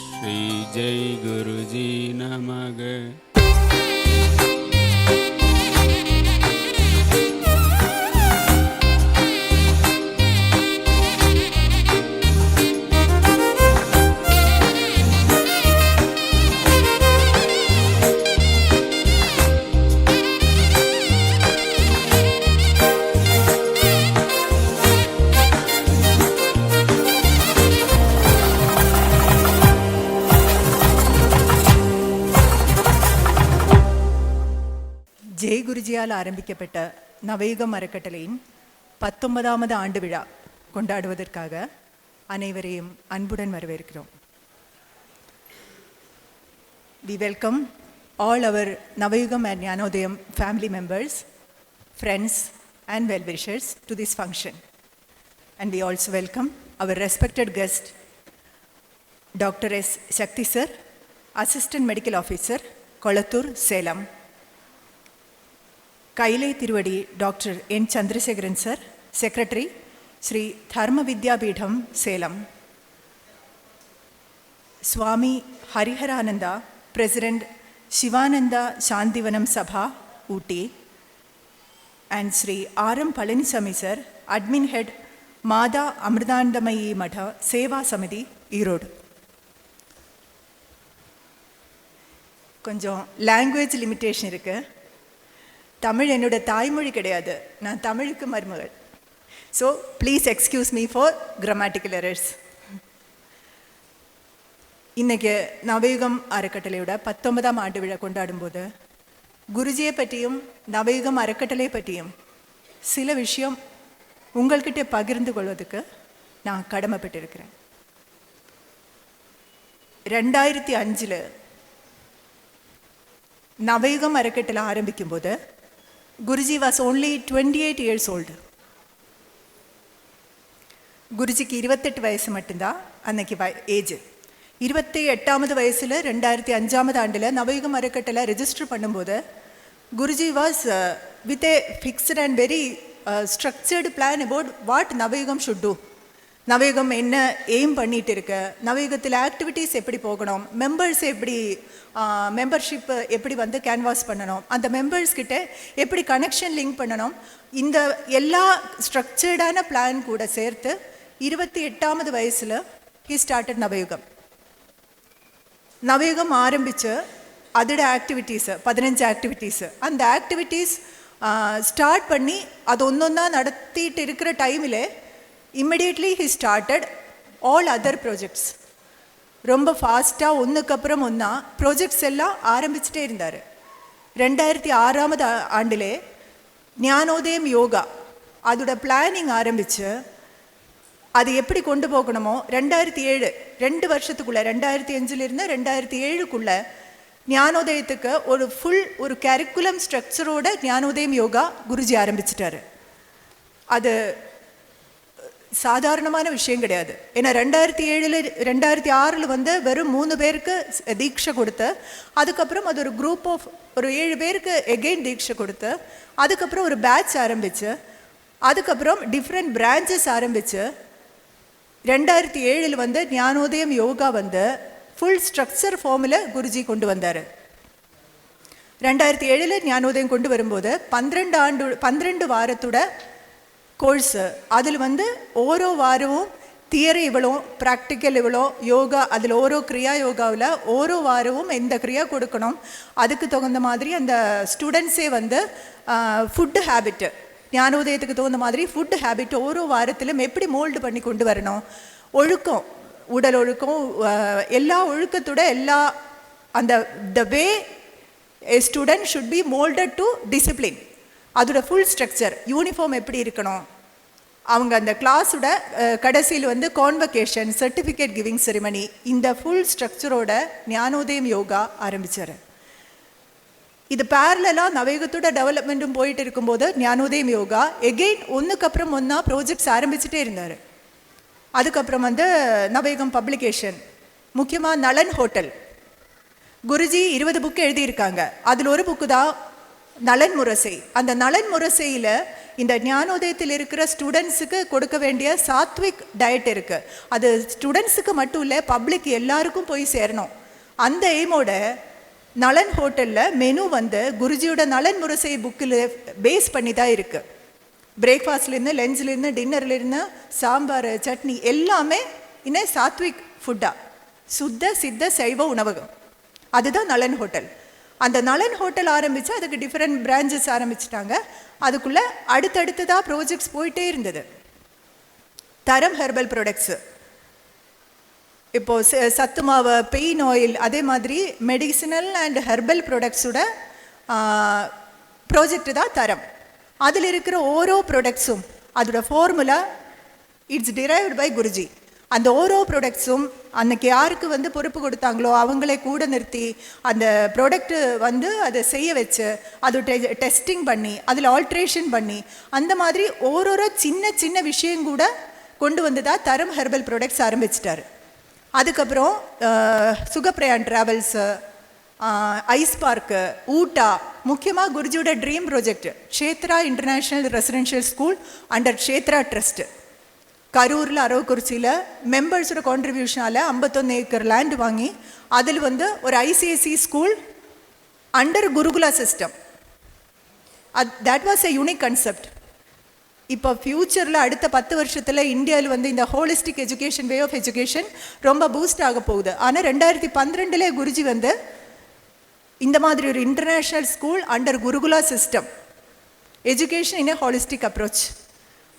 श्री जय गुरुजी नमः ஜெய் ஆரம்பிக்கப்பட்ட நவயுகம் அறக்கட்டளையின் பத்தொன்பதாவது ஆண்டு விழா கொண்டாடுவதற்காக அனைவரையும் அன்புடன் வரவேற்கிறோம். We welcome all our Navayugam and Gnanodayam family members friends and well wishers to this function and we also welcome our respected guest doctor S Sakthi sir assistant medical officer Kolathur Salem Kailai Thiruvadi doctor N Chandrasekaran sir secretary Sri Dharma Vidyapeedam Salem. Swami Hariharananda president Sivananda Shanthivanam Sabha Ooty. And Sri R M Palanisamy sir admin head Mata Amritanandamayi மட சேவா சமிதி ஈரோடு. கொஞ்சம் language limitation இருக்குது தமிழ் என்னோட தாய்மொழி கிடையாது. நான் தமிழுக்கு மருமகள். So please excuse me for grammatical errors இன்றைக்கு நவயுகம் அறக்கட்டளையோட பத்தொன்பதாம் ஆண்டு விழா கொண்டாடும்போது குருஜியை பற்றியும் நவயுகம் அறக்கட்டளை பற்றியும் சில விஷயம் உங்கள்கிட்ட பகிர்ந்து கொள்வதுக்கு நான் கடமைப்பட்டிருக்கிறேன். ரெண்டாயிரத்தி அஞ்சில் நவயுகம் அறக்கட்டளை ஆரம்பிக்கும்போது Guruji was only twenty eight years old குருஜிக்கு இருபத்தெட்டு வயசு மட்டும்தான் அன்னைக்கு வய ஏஜ் இருபத்தி எட்டாவது வயசில் ரெண்டாயிரத்தி அஞ்சாவது ஆண்டில் நவயுகம் அறக்கட்டளை ரெஜிஸ்டர் பண்ணும்போது Guruji was with a fixed and very structured plan about what Navayugam should do Navayugam என்ன எய்ம் பண்ணிட்டு இருக்க நவயுகத்தில் ஆக்டிவிட்டீஸ் எப்படி போகணும்? மெம்பர்ஸ் எப்படி மெம்பர்ஷிப் எப்படி வந்து கேன்வாஸ் பண்ணணும்? அந்த மெம்பர்ஸ் கிட்ட எப்படி கனெக்ஷன் லிங்க் பண்ணணும்? இந்த எல்லா ஸ்ட்ரக்சர்டான பிளான் கூட சேர்த்து இருபத்தி எட்டாவது வயசில் ஹி ஸ்டார்டட் நவயுகம். நவயுகம் ஆரம்பித்து அதோட ஆக்டிவிட்டீஸு பதினஞ்சு ஆக்டிவிட்டீஸு அந்த ஆக்டிவிட்டீஸ் ஸ்டார்ட் பண்ணி அது ஒன்றொன்னா நடத்திட்டு இருக்கிற டைமில் immediately he started all other projects ரொம்ப ஃபாஸ்ட்டாக ஒன்றுக்கு அப்புறம் ஒன்றா ப்ராஜெக்ட்ஸ் எல்லாம் ஆரம்பிச்சிட்டே இருந்தார். ரெண்டாயிரத்தி ஆறாவது ஆண்டிலே ஞானோதயம் யோகா அதோட பிளானிங் ஆரம்பித்து அது எப்படி கொண்டு போகணுமோ ரெண்டாயிரத்தி ஏழு ரெண்டு வருஷத்துக்குள்ளே ரெண்டாயிரத்தி அஞ்சுலேருந்து ரெண்டாயிரத்தி ஏழுக்குள்ளே ஞானோதயத்துக்கு ஒரு ஃபுல் ஒரு கரிக்குலம் ஸ்ட்ரக்சரோட ஞானோதயம் யோகா குருஜி ஆரம்பிச்சிட்டாரு. அது சாதாரணமான விஷயம் கிடையாது. ஏன்னா ரெண்டாயிரத்தி ஏழில் ரெண்டாயிரத்தி ஆறில் வந்து வெறும் மூணு பேருக்கு தீட்சை கொடுத்து அதுக்கப்புறம் அது ஒரு குரூப் ஆஃப் ஒரு ஏழு பேருக்கு எகெயின் தீட்சை கொடுத்து அதுக்கப்புறம் ஒரு பேட்ச் ஆரம்பித்து அதுக்கப்புறம் டிஃப்ரெண்ட் பிரான்ச்சஸ் ஆரம்பித்து ரெண்டாயிரத்தி ஏழில் வந்து ஞானோதயம் யோகா வந்து ஃபுல் ஸ்ட்ரக்சர் ஃபார்மில் குருஜி கொண்டு வந்தார். ரெண்டாயிரத்தி ஏழில் ஞானோதயம் கொண்டு வரும்போது பன்னிரெண்டு ஆண்டு பன்னிரெண்டு வாரத்தோட கோர்ஸு அதில் வந்து ஓரோ வாரமும் தியரி இவ்வளோ ப்ராக்டிக்கல் இவ்வளோ யோகா அதில் ஓரோ கிரியா யோகாவில் ஓரோ வாரமும் எந்த கிரியா கொடுக்கணும். அதுக்கு தகுந்த மாதிரி அந்த ஸ்டூடெண்ட்ஸே வந்து ஃபுட்டு ஹேபிட்டு ஞானோதயத்துக்கு தகுந்த மாதிரி ஃபுட் ஹேபிட் ஓரோ வாரத்திலும் எப்படி மோல்டு பண்ணி கொண்டு வரணும்? ஒழுக்கம் உடல் ஒழுக்கம் எல்லா ஒழுக்கத்தோட எல்லா அந்த the way student student be be to discipline அதோட ஃபுல் ஸ்ட்ரக்சர் யூனிஃபார்ம் எப்படி இருக்கணும்? அவங்க அந்த கிளாஸோட கடைசியில் வந்து கான்வகேஷன் சர்டிஃபிகேட் கிவிங் செரிமனி இந்த ஃபுல் ஸ்ட்ரக்சரோட ஞானோதயம் யோகா ஆரம்பிச்சார். இது பேரலாக நவயுகத்தோட டெவலப்மெண்ட்டும் போயிட்டு இருக்கும்போது ஞானோதயம் யோகா எகெயின் ஒன்றுக்கு அப்புறம் ஒன்றா ப்ராஜெக்ட்ஸ் ஆரம்பிச்சுட்டே இருந்தார். அதுக்கப்புறம் வந்து நவயுகம் பப்ளிகேஷன் முக்கியமாக நலன் ஹோட்டல். குருஜி இருபது புக்கு எழுதியிருக்காங்க. அதில் ஒரு புக்கு தான் நலன் முரசை அந்த நலன் முரசையில் இந்த ஞானோதயத்தில் இருக்கிற ஸ்டூடெண்ட்ஸுக்கு கொடுக்க வேண்டிய சாத்விக் டயட் இருக்குது அது ஸ்டூடெண்ட்ஸுக்கு மட்டும் இல்லை பப்ளிக் எல்லாருக்கும் போய் சேரணும். அந்த எய்மோட நலன் ஹோட்டலில் மெனு வந்து குருஜியோட நலன் முரசை புக்கில் பேஸ் பண்ணி தான் இருக்குது பிரேக்ஃபாஸ்ட்லேருந்து லஞ்ச்லேருந்து டின்னர்லேருந்து சாம்பார் சட்னி எல்லாமே இன்னும் சாத்விக் ஃபுட்டாக சுத்த சித்த சைவ உணவகம். அதுதான் நலன் ஹோட்டல் அந்த நலன் ஹோட்டல் ஆரம்பித்து அதுக்கு டிஃப்ரெண்ட் பிரான்ச்சஸ் ஆரம்பிச்சிட்டாங்க. அதுக்குள்ளே அடுத்தடுத்ததாக ப்ராஜெக்ட்ஸ் போயிட்டே இருந்தது. தரம் ஹெர்பல் ப்ராடக்ட்ஸு இப்போது ச- சத்து மாவு பெயின் ஆயில் அதே மாதிரி மெடிசினல் அண்ட் ஹெர்பல் ப்ராடக்ட்ஸோட ப்ராஜெக்ட் தான் தரம். அதில் இருக்கிற ஓரோ ப்ராடக்ட்ஸும் அதோட formula it's derived by Guruji. அந்த ஓரோ ப்ராடக்ட்ஸும் அன்னைக்கு யாருக்கு வந்து பொறுப்பு கொடுத்தாங்களோ அவங்களே கூட நிறுத்தி அந்த ப்ராடக்ட்டு வந்து அதை செய்ய வச்சு அது டெஸ்டிங் பண்ணி அதில் ஆல்ட்ரேஷன் பண்ணி அந்த மாதிரி ஓரோரோ சின்ன சின்ன விஷயம் கூட கொண்டு வந்து தான் தரம் ஹெர்பல் ப்ராடக்ட்ஸ் ஆரம்பிச்சிட்டாரு. அதுக்கப்புறம் சுகப்பிரயான் ட்ராவல்ஸு ஐஸ் பார்க்கு ஊட்டா முக்கியமாக குருஜியோட dream project Kshetra international residential school under Kshetra trust கரூரில் அரவக்குறிச்சியில் மெம்பர்ஸோட கான்ட்ரிபியூஷனால் ஐம்பத்தொன்று ஏக்கர் லேண்ட் வாங்கி அதில் வந்து ஒரு ICIC school under Gurukula system at that was a unique concept இப்போ ஃப்யூச்சரில் அடுத்த பத்து வருஷத்தில் இந்தியாவில் வந்து இந்த holistic education way of education ரொம்ப பூஸ்ட் ஆக போகுது. ஆனால் ரெண்டாயிரத்தி பன்னிரெண்டுல குருஜி வந்து இந்த மாதிரி ஒரு international school under Gurukula system education in a holistic approach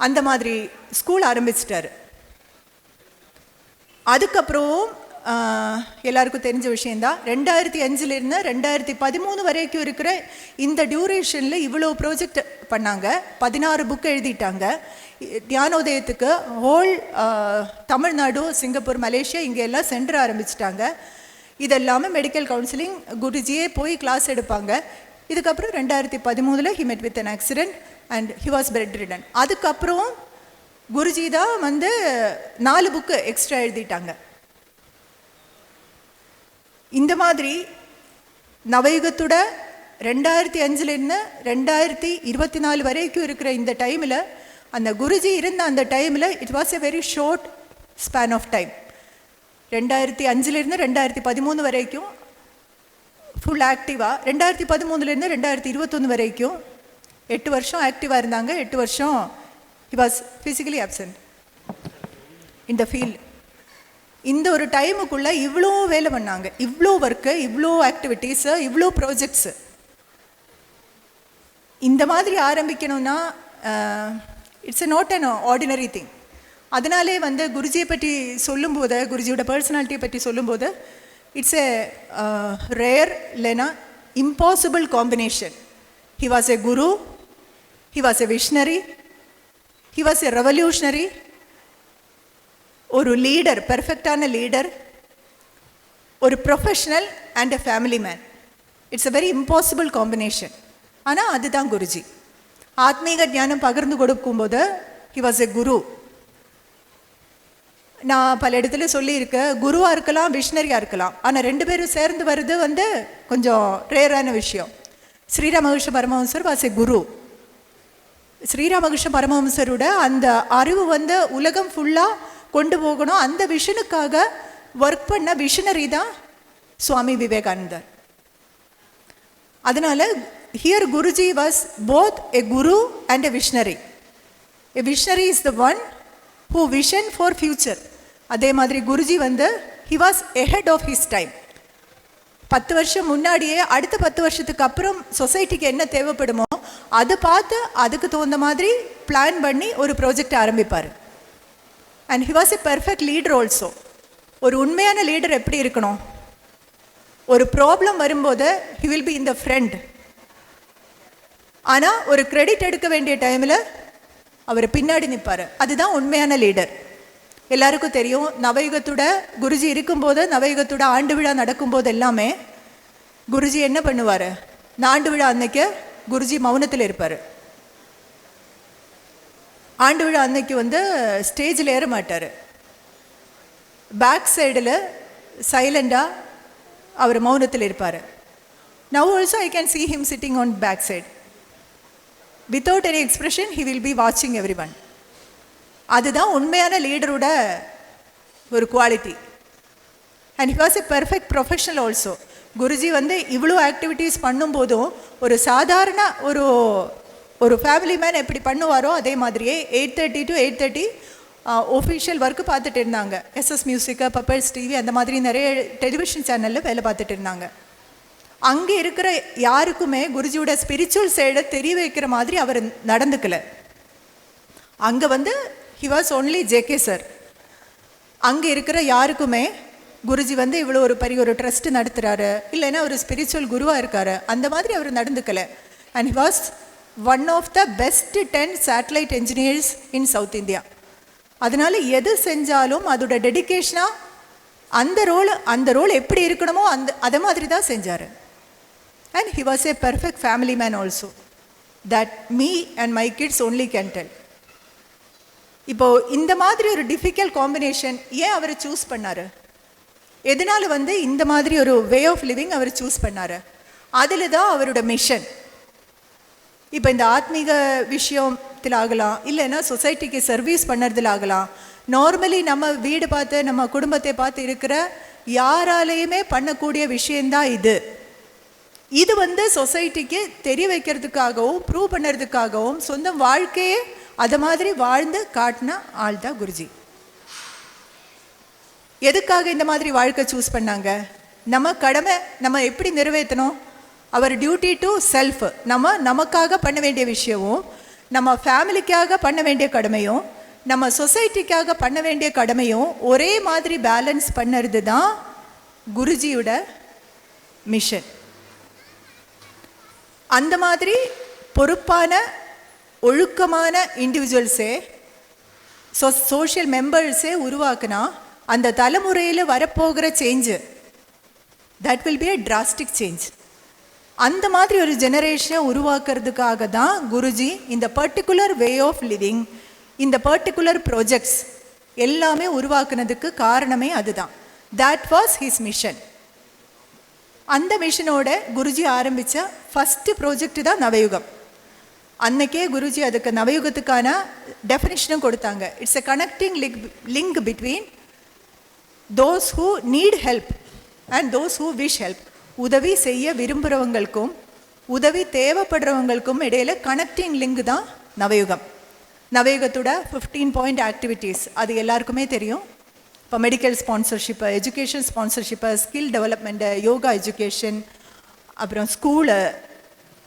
அந்த மாதிரி ஸ்கூல் ஆரம்பிச்சிட்டாரு. அதுக்கப்புறம் எல்லாருக்கும் தெரிஞ்ச விஷயந்தான் ரெண்டாயிரத்தி அஞ்சுலேருந்து ரெண்டாயிரத்தி பதிமூணு வரைக்கும் இருக்கிற இந்த டியூரேஷனில் இவ்வளோ ப்ராஜெக்ட் பண்ணாங்க பதினாறு புக் எழுதிட்டாங்க. தியானோதயத்துக்கு ஹோல் தமிழ்நாடு சிங்கப்பூர் மலேசியா இங்கே எல்லாம் சென்டர் ஆரம்பிச்சிட்டாங்க. இதெல்லாமே மெடிக்கல் கவுன்சிலிங் குருஜியே போய் கிளாஸ் எடுப்பாங்க. இதுக்கப்புறம் ரெண்டாயிரத்தி பதிமூணில் he met with an accident and he was bedridden அதுக்கப்புறம் குருஜி தான் வந்து நாலு புக்கு எக்ஸ்ட்ரா எழுதிட்டாங்க. இந்த மாதிரி நவயுகத்தோட ரெண்டாயிரத்தி அஞ்சுலேருந்து ரெண்டாயிரத்தி இருபத்தி நாலு வரைக்கும் இருக்கிற இந்த டைமில் அந்த குருஜி இருந்த அந்த டைமில் it was a very short span of time ரெண்டாயிரத்தி அஞ்சுலேருந்து ரெண்டாயிரத்தி பதிமூணு வரைக்கும் ஃபுல் ஆக்டிவாக ரெண்டாயிரத்தி பதிமூணுலேருந்து ரெண்டாயிரத்தி இருபத்தொன்று வரைக்கும் எட்டு வருஷம் ஆக்டிவாக இருந்தாங்க. எட்டு வருஷம் ஹி வாஸ் ஃபிசிக்கலி absent இந்த ஃபீல்டு இந்த ஒரு டைமுக்குள்ளே இவ்வளோ வேலை பண்ணாங்க. இவ்வளோ ஒர்க்கு இவ்வளோ ஆக்டிவிட்டீஸு இவ்வளோ ப்ராஜெக்ட்ஸு இந்த மாதிரி ஆரம்பிக்கணும்னா it's not an ordinary thing அதனாலே வந்து குருஜியை பற்றி சொல்லும்போது குருஜியோட பர்சனாலிட்டியை பற்றி சொல்லும்போது இட்ஸ் எ ரேர் இல்லைனா impossible combination he was a guru he was a visionary. He was a revolutionary. ஒரு லீடர் பெர்ஃபெக்டான லீடர் ஒரு professional and a family man it's a very impossible combination ஆனால் அதுதான் குருஜி. ஆத்மீக ஞானம் பகிர்ந்து கொடுக்கும்போது ஹி வாஸ் எ குரு நான் பல இடத்துல சொல்லியிருக்கேன் குருவாக இருக்கலாம் விஷனரியாக இருக்கலாம். ஆனால் ரெண்டு பேரும் சேர்ந்து வர்றது வந்து கொஞ்சம் ரேரான விஷயம். ஸ்ரீராமகிருஷ்ண பரமஹம்சர் வாஸ் எ குரு ஸ்ரீராமகிருஷ்ண பரமஹம்சரோட அந்த அறிவு வந்து உலகம் ஃபுல்லாக கொண்டு போகணும். அந்த விஷனுக்காக ஒர்க் பண்ண விஷனரி தான் சுவாமி விவேகானந்தர். அதனால here Guruji was both a guru and a visionary a visionary is the one who vision for future அதே மாதிரி குருஜி வந்து he was ahead of his time பத்து வருஷம் முன்னாடியே அடுத்த பத்து வருஷத்துக்கு அப்புறம் சொசைட்டிக்கு என்ன தேவைப்படுமோ அதை பார்த்து அதுக்கு தகுந்த மாதிரி பிளான் பண்ணி ஒரு ப்ராஜெக்ட் ஆரம்பிப்பார். And he was a perfect leader also ஒரு உண்மையான லீடர் எப்படி இருக்கணும்? ஒரு ப்ராப்ளம் வரும்போது ஹி வில் பி இந்த ஃப்ரெண்ட் ஆனால் ஒரு கிரெடிட் எடுக்க வேண்டிய டைமில் அவர் பின்னாடி நிற்பார் அதுதான் உண்மையான லீடர் எல்லாருக்கும் தெரியும் நவயுகத்தோட குருஜி இருக்கும்போது நவயுகத்தோட ஆண்டு விழா நடக்கும்போது எல்லாமே குருஜி என்ன பண்ணுவார்? ஆண்டு விழா அன்னைக்கு குருஜி மௌனத்தில் இருப்பார். ஆண்டு விழா அன்னைக்கு வந்து ஸ்டேஜில் ஏற மாட்டார். பேக் சைடில் சைலண்டாக அவர் மௌனத்தில் இருப்பார். Now also I can see him sitting on back side without any expression he will be வாட்சிங் எவ்ரி ஒன் அதுதான் உண்மையான லீடரோட ஒரு quality and he was a perfect professional also Guruji வந்து இவ்வளோ ஆக்டிவிட்டீஸ் பண்ணும்போதும் ஒரு சாதாரண ஒரு ஒரு ஃபேமிலி மேன் எப்படி பண்ணுவாரோ அதே மாதிரியே eight thirty to eight thirty official work பார்த்துட்டு இருந்தாங்க. எஸ்எஸ் மியூசிக்கு பப்பர்ஸ் டிவி அந்த மாதிரி நிறைய டெலிவிஷன் சேனலில் வேலை பார்த்துட்டு இருந்தாங்க. அங்கே இருக்கிற யாருக்குமே குருஜியோட ஸ்பிரிச்சுவல் சைடை தெரிய வைக்கிற மாதிரி அவர் நடந்துக்கலை. அங்கே வந்து he was only JK sir அங்கே இருக்கிற யாருக்குமே குருஜி வந்து இவ்வளோ ஒரு பெரிய ஒரு ட்ரஸ்ட் நடத்துகிறாரு இல்லைன்னா ஒரு ஸ்பிரிச்சுவல் குருவாக இருக்காரு. அந்த மாதிரி அவர் நடந்துக்கலை. And he was one of the best ten satellite engineers in south India அதனால் எது செஞ்சாலும் அதோட டெடிகேஷனாக அந்த ரோல் அந்த ரோல் எப்படி இருக்கணுமோ அந்த அதை மாதிரி தான் செஞ்சார். And he was a perfect family man also that me and my kids only can tell இந்த மாதிரி ஒரு டிஃபிகல்ட் காம்பினேஷன் ஏன் அவரை சூஸ் பண்ணார்? எதனால வந்து இந்த மாதிரி ஒரு வே ஆஃப் லிவிங் அவர் சூஸ் பண்ணார்? அதில் தான் அவரோட மிஷன் இப்போ இந்த ஆத்மீக விஷயத்தில் ஆகலாம் இல்லைன்னா சொசைட்டிக்கு சர்வீஸ் பண்ணுறதுல ஆகலாம் நார்மலி நம்ம வீடு பார்த்து நம்ம குடும்பத்தை பார்த்து இருக்கிற யாராலேயுமே பண்ணக்கூடிய விஷயந்தான் இது. இது வந்து சொசைட்டிக்கு தெரிய வைக்கிறதுக்காகவும் ப்ரூவ் பண்ணுறதுக்காகவும் சொந்த வாழ்க்கையே அதை மாதிரி வாழ்ந்து காட்டின ஆள் தான் குருஜி. எதுக்காக இந்த மாதிரி வாழ்க்கை சூஸ் பண்ணாங்க? நம்ம கடமை நம்ம எப்படி நிறைவேற்றணும் அவர் டியூட்டி டு செல்ஃப் நம்ம நமக்காக பண்ண வேண்டிய விஷயமும் நம்ம ஃபேமிலிக்காக பண்ண வேண்டிய கடமையும் நம்ம சொசைட்டிக்காக பண்ண வேண்டிய கடமையும் ஒரே மாதிரி பேலன்ஸ் பண்ணுறது தான் குருஜியோட மிஷன் அந்த மாதிரி பொறுப்பான ஒழுக்கமான இண்டிவிஜுவல்ஸே சோ சோஷியல் மெம்பர்ஸே உருவாக்குனா அந்த தலைமுறையில் வரப்போகிற change that will be a drastic change அந்த மாதிரி ஒரு ஜெனரேஷனை உருவாக்குறதுக்காக தான் குருஜி இந்த பர்டிகுலர் வே ஆஃப் லிவிங் இந்த பர்டிகுலர் ப்ராஜெக்ட்ஸ் எல்லாமே உருவாக்குனதுக்கு காரணமே அதுதான். தட் வாஸ் ஹிஸ் மிஷன் அந்த மிஷனோட குருஜி ஆரம்பித்த ஃபஸ்ட்டு ப்ராஜெக்ட் தான் நவயுகம். அன்னைக்கே குருஜி அதுக்கு நவயுகத்துக்கான டெஃபினிஷனும் கொடுத்தாங்க. It's a connecting link link between those who need help and those who wish help உதவி செய்ய விரும்புகிறவங்களுக்கும் உதவி தேவைப்படுறவங்களுக்கும் இடையில கனெக்டிங் லிங்க் தான் நவயுகம். நவயுகத்தோட ஃபிஃப்டீன் பாயிண்ட் ஆக்டிவிட்டீஸ் அது எல்லாருக்குமே தெரியும். இப்போ medical sponsorship education sponsorship skill development yoga education அப்புறம் ஸ்கூலு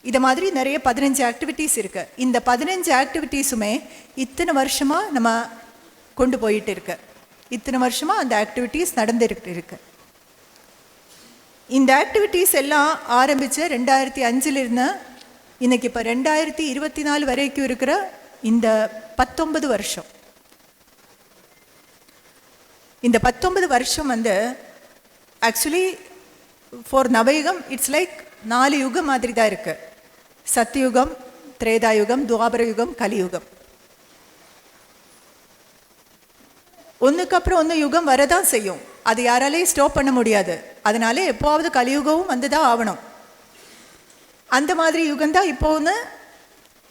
இதை மாதிரி நிறைய பதினஞ்சு ஆக்டிவிட்டீஸ் இருக்குது இந்த பதினஞ்சு ஆக்டிவிட்டீஸுமே இத்தனை வருஷமாக நம்ம கொண்டு போயிட்டு இருக்குது இத்தனை வருஷமாக அந்த ஆக்டிவிட்டீஸ் நடந்துருக்கு இருக்கு. இந்த ஆக்டிவிட்டீஸ் எல்லாம் ஆரம்பித்து ரெண்டாயிரத்தி அஞ்சிலிருந்து இன்னைக்கு இப்போ ரெண்டாயிரத்தி இருபத்தி நாலு வரைக்கும் இருக்கிற இந்த பத்தொன்பது வருஷம். இந்த பத்தொன்பது வருஷம் வந்து actually for Navayugam it's like நாலு யுகம் மாதிரி தான் இருக்கு. சத்தியுகம் திரேதாயுகம் துவாபர யுகம் கலியுகம். ஒன்றுக்கு அப்புறம் ஒன்று யுகம் வரதான் செய்யும். அது யாராலையும் ஸ்டாப் பண்ண முடியாது. அதனால எப்போவாவது கலியுகமும் வந்து தான் ஆகணும் அந்த மாதிரி யுகம் தான் இப்போ ஒன்று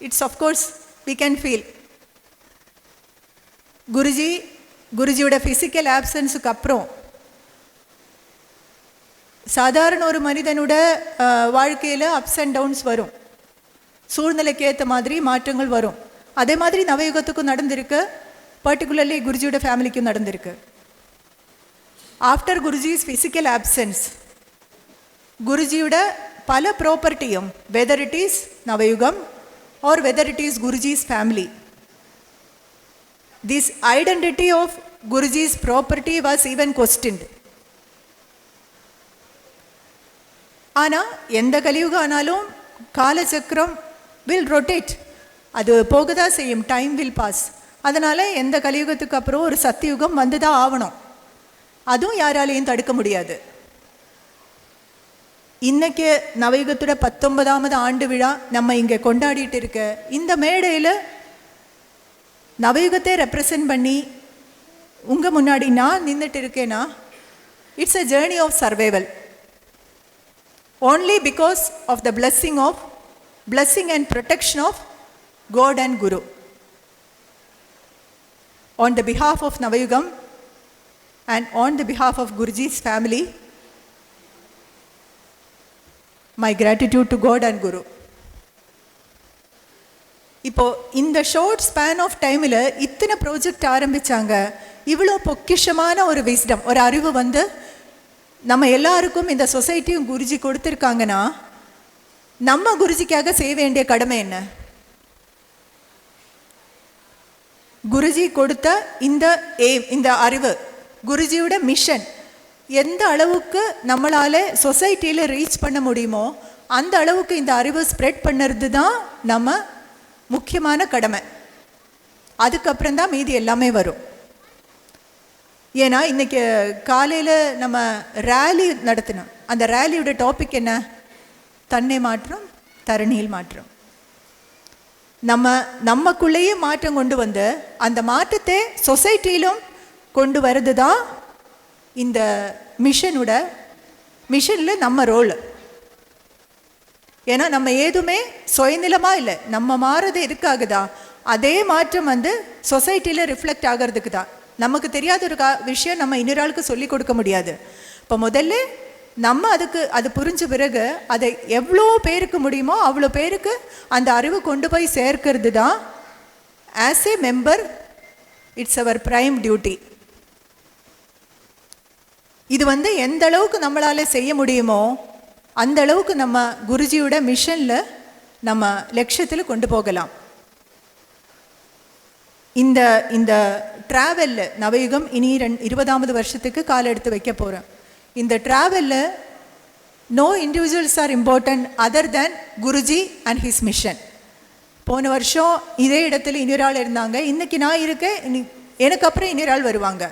it's of course we can feel Guruji குருஜியோட physical ஆப்சன்ஸுக்கு அப்புறம் சாதாரண ஒரு மனிதனோட வாழ்க்கையில் அப்ஸ் அண்ட் டவுன்ஸ் வரும். சூழ்நிலைக்கு ஏற்ற மாதிரி மாற்றங்கள் வரும். அதே மாதிரி நவயுகத்துக்கும் நடந்திருக்கு. பர்டிகுலர்லி குருஜியோட ஃபேமிலிக்கும் நடந்திருக்கு ஆஃப்டர் குருஜிஸ் ஃபிசிக்கல் ஆப்சன்ஸ் குருஜியோட பல ப்ராப்பர்ட்டியும் whether it is Navayugam or whether it is Guruji's family this identity of Guruji's property was even question ஆனால் எந்த கலியுகம் ஆனாலும் காலச்சக்கரம் வில் ரொட்டேட் அது போக தான் செய்யும் டைம் வில் பாஸ் அதனால் எந்த கலியுகத்துக்கு அப்புறம் ஒரு சத்தியுகம் வந்து தான் ஆகணும். அதுவும் யாராலையும் தடுக்க முடியாது. இன்றைக்கி நவயுகத்தோட பத்தொன்பதாவது ஆண்டு விழா நம்ம இங்கே கொண்டாடிட்டு இருக்க இந்த மேடையில் நவயுகத்தை ரெப்ரசன்ட் பண்ணி உங்கள் முன்னாடி நான் நின்றுட்டு இருக்கேன்னா it's a journey of survival only because of the blessing of blessing and protection of God and guru On the behalf of Navayugam and on the behalf of Guruji's family, my gratitude to God and Guru. இப்போ இந்த short span of டைமில் இத்தனை project ஆரம்பித்தாங்க இவ்வளோ பொக்கிஷமான ஒரு wisdom ஒரு அறிவு வந்து நம்ம எல்லாருக்கும் இந்த சொசைட்டியும் குருஜி கொடுத்துருக்காங்கன்னா நம்ம குருஜிக்காக செய்ய வேண்டிய கடமை என்ன குருஜி கொடுத்த இந்த எய்ம் இந்த அறிவு குருஜியோட மிஷன் எந்த அளவுக்கு நம்மளால் சொசைட்டியில் ரீச் பண்ண முடியுமோ அந்த அளவுக்கு இந்த அறிவை ஸ்ப்ரெட் பண்ணுறது தான் நம்ம முக்கியமான கடமை. அதுக்கப்புறம் தான் மீதி எல்லாமே வரும். ஏன்னா இன்னைக்கு காலையில் நம்ம ரேலி நடத்தினோம் அந்த ரேலியோட டாபிக் என்ன? தன்னை மாற்றம் தரணியில் மாற்றம். நம்ம நமக்குள்ளேயே மாற்றம் கொண்டு வந்து அந்த மாற்றத்தை சொசைட்டியிலும் கொண்டு வர்றது தான் இந்த மிஷனோட மிஷனில் நம்ம ரோல் ஏன்னா நம்ம ஏதுமே சுயநிலமாக இல்லை நம்ம மாறுறது எதுக்காக தான்? அதே மாற்றம் வந்து சொசைட்டியில் ரிஃப்ளெக்ட் ஆகிறதுக்கு தான். நமக்கு தெரியாத ஒரு கா விஷயம் நம்ம இன்னொரு ஆளுக்கு சொல்லி கொடுக்க முடியாது. இப்போ முதல்ல நம்ம அதுக்கு அது புரிஞ்ச பிறகு அதை எவ்வளோ பேருக்கு முடியுமோ அவ்வளோ பேருக்கு அந்த அறிவு கொண்டு போய் சேர்க்கிறது தான். As a member it's our prime duty இது வந்து எந்த அளவுக்கு நம்மளால் செய்ய முடியுமோ அந்த அளவுக்கு நம்ம குருஜியோட மிஷனில் நம்ம லட்சியத்தில் கொண்டு போகலாம். இந்த இந்த ட்ராவலில் நவயுகம் இனி ரெண் இருபதாவது வருஷத்துக்கு கால் எடுத்து வைக்க போகிறேன் இந்த ட்ராவலில் no individuals are important other than Guruji and his mission போன வருஷம் இதே இடத்துல இன்னொரு ஆள் இருந்தாங்க. இன்றைக்கி நான் இருக்கேன். எனக்கு அப்புறம் இன்னொரு ஆள் வருவாங்க.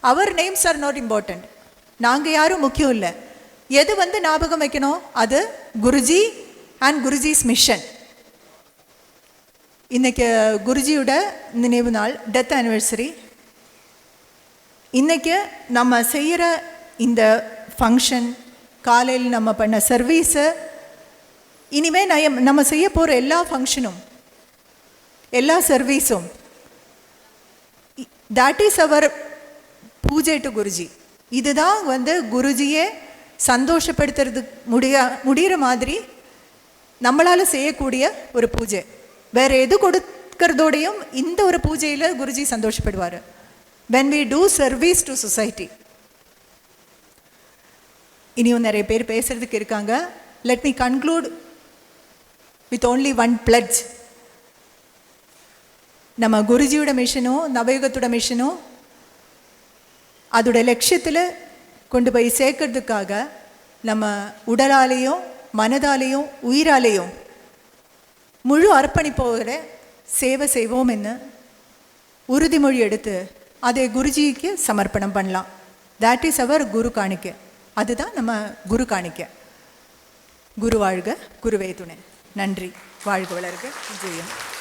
Our names are not important நாங்கள் யாரும் முக்கியம் இல்லை. எது வந்து ஞாபகம் வைக்கணும்? அது குருஜி அண்ட் குருஜிஸ் மிஷன் இன்னைக்கு குருஜியோட நினைவு நாள் டெத் ஆனிவர்சரி இன்றைக்கி நம்ம செய்கிற இந்த ஃபங்க்ஷன் காலையில் நம்ம பண்ண சர்வீஸு இனிமேல் நயம் நம்ம செய்ய போகிற எல்லா ஃபங்க்ஷனும் எல்லா சர்வீஸும் தட் இஸ் அவர் பூஜை டு குருஜி. இதுதான் வந்து குருஜியை சந்தோஷப்படுத்துறது முடியா முடிகிற மாதிரி நம்மளால் செய்யக்கூடிய ஒரு பூஜை. வேறு எது கொடுக்கறதோடையும் இந்த ஒரு பூஜையில் Guruji சந்தோஷப்படுவார். When we do service to society இனியும் நிறைய பேர் பேசுறதுக்கு இருக்காங்க. Let me conclude with only one pledge நம்ம குருஜியோட மிஷனும் நவயுகத்தோட மிஷனும் அதோட லட்சியத்தில் கொண்டு போய் சேர்க்கறதுக்காக நம்ம உடலாலேயும் மனதாலேயும் உயிராலேயும் முழு அர்ப்பணிப்போகிற சேவை செய்வோம் என்ன உறுதிமொழி எடுத்து அதை குருஜிக்கு சமர்ப்பணம் பண்ணலாம். தேட் இஸ் அவர் குரு காணிக்கை. அதுதான் நம்ம குரு காணிக்க. குரு வாழ்க குருவே துணை. நன்றி. வாழ்க வளர்க. ஜெயம்.